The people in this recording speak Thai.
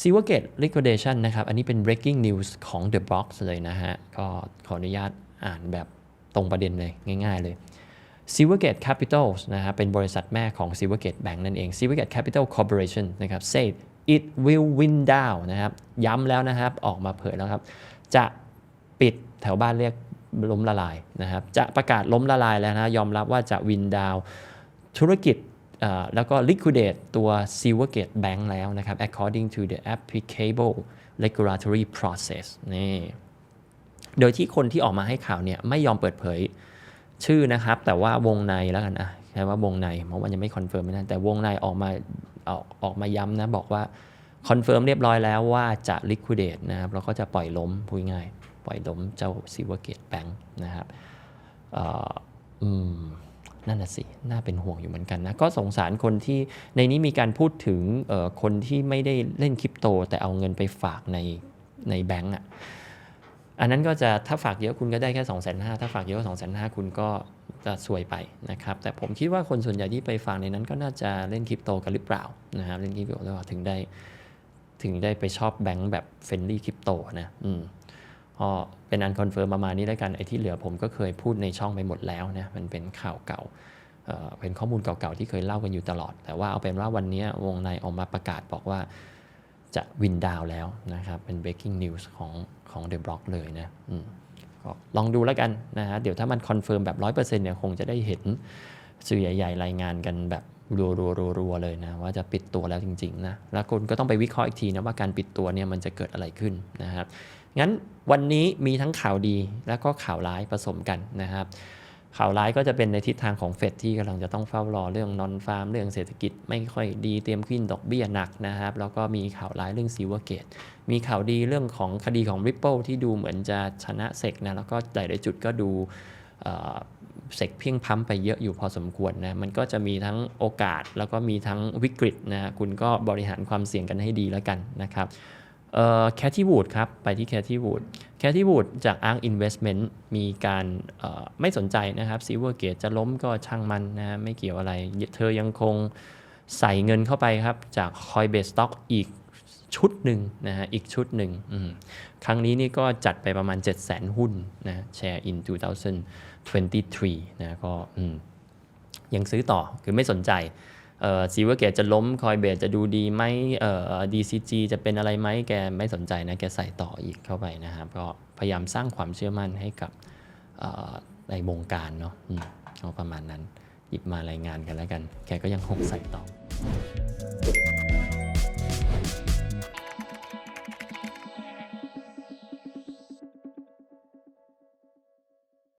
Silvergate liquidation นะครับ อันนี้เป็น breaking news ของ The Box เลยนะฮะ ก็ขออนุญาตอ่านแบบตรงประเด็นเลย ง่ายๆเลย Silvergate Capital นะฮะ เป็นบริษัทแม่ของ Silvergate Bank นั่นเอง Silvergate Capital Corporation นะครับ said it will wind down นะครับ ย้ำแล้วนะครับ ออกมาเผยแล้วครับ จะปิดแถวบ้านเรียกล้มละลายนะครับ จะประกาศล้มละลายแล้วนะ ยอมรับว่าจะ wind down ธุรกิจ แล้วก็ liquidate ตัว Silvergate Bank แล้วนะครับ according to the applicable regulatory process นี่โดยที่คนที่ออกมาให้ข่าวเนี่ยไม่ยอมเปิดเผยชื่อนะครับ แต่ว่าวงในแล้วกันอะใช้ว่าวงในเพราะว่ายังไม่คอนเฟิร์มไม่ได้แต่วงในออกมาออกออกมาย้ำนะ บอกว่าคอนเฟิร์มเรียบร้อยแล้วว่าจะ liquidate นะครับแล้วก็จะปล่อยล้มพูดง่าย ปล่อยล้มเจ้า Silvergate Bank นะครับออืม นั่นน่ะสิน่าเป็นห่วงอยู่เหมือนกันนะ ก็สงสารคนที่ในนี้มีการพูดถึงคนที่ไม่ได้เล่นคริปโต แต่เอาเงินไปฝากในในแบงก์อะอันนั้นก็จะถ้าฝากเยอะคุณก็ได้แค่2 5 0 0 0ถ้าฝากเยอะ2 5 0 0 0คุณก็จะซวยไปนะครับ แต่ผมคิดว่าคนส่วนใหญ่ที่ไปฝากในนั้นก็น่าจะเล่นคริปโตกันหรือเปล่านะครับเล่นคริปโตแล้วถึงได้ถึงได้ไปชอบแบงก์แบบเฟรนลี่คริปโตนะอืม เป็นอันคอนเฟิร์มประมาณนี้แล้วกันไอ้ที่เหลือผมก็เคยพูดในช่องไปหมดแล้วนะมันเป็นข่าวเก่าเเป็นข้อมูลเก่าๆที่เคยเล่ากันอยู่ตลอด แต่ว่าเอาเป็นว่าวันนี้วงในออกมาประกาศบอกว่าจะวินดาวแล้วนะครับ เป็น breaking news ของของ The Block เลยนะอืมก็ลองดูแล้วกันนะฮะเดี๋ยวถ้ามันคอนเฟิร์มแบบ 100%เนี่ยคงจะได้เห็นสื่อใหญ่ ๆ รายงานกันแบบรัวๆๆเลยนะว่าจะปิดตัวแล้วจริงๆนะแล้วคุณก็ต้องไปวิเคราะห์อีกทีนะว่าการปิดตัวเนี่ยมันจะเกิดอะไรขึ้นนะครับงั้นวันนี้มีทั้งข่าวดีแล้วก็ข่าวร้ายผสมกันนะครับ ข่าวร้ายก็จะเป็นในทิศทางของเฟดที่กำลังจะต้องเฝ้ารอเรื่องนอนฟาร์มเรื่องเศรษฐกิจไม่ค่อยดีเตรียมขึ้นดอกเบี้ยหนักนะครับ แล้วก็มีข่าวร้ายเรื่องซีเวอร์เกตมีข่าวดีเรื่องของคดีของ Ripple ที่ดูเหมือนจะชนะเซกนะแล้วก็หลายๆจุดก็ดู เอ่อเซกเพียงพั้มไปเยอะอยู่พอสมควรนะมันก็จะมีทั้งโอกาสแล้วก็มีทั้งวิกฤตนะคุณก็บริหารความเสี่ยงกันให้ดีแล้วกันนะครับแคทที่วูดครับ ไปที่แคทที่วูดแคทที่วูดจาก ARK Investment มีการไม่สนใจนะครับ Silvergate จะล้มก็ช่างมันนะไม่เกี่ยวอะไร เธอยังคงใส่เงินเข้าไปครับ จาก Coinbase Stock อีก ชุดหนึ่งนะฮะอีกชุดหนึ่งครั้งนี้นี่ก็จัดไปประมาณ 7 0 0 0 0 0 หุ้นนะ Share in 2023นะก็ยังซื้อต่อคือไม่สนใจซีเวอร์เกตจะล้มคอยเบสจะดูดีไหมเอ่อ DCG จะเป็นอะไรไหมแกไม่สนใจนะแกใส่ต่ออีกเข้าไปนะครับ ก็พยายามสร้างความเชื่อมั่นให้กับในวงการเนาะอืมก็ประมาณนั้น หยิบมารายงานกันแล้วกัน แกก็ยังคงใส่ต่อ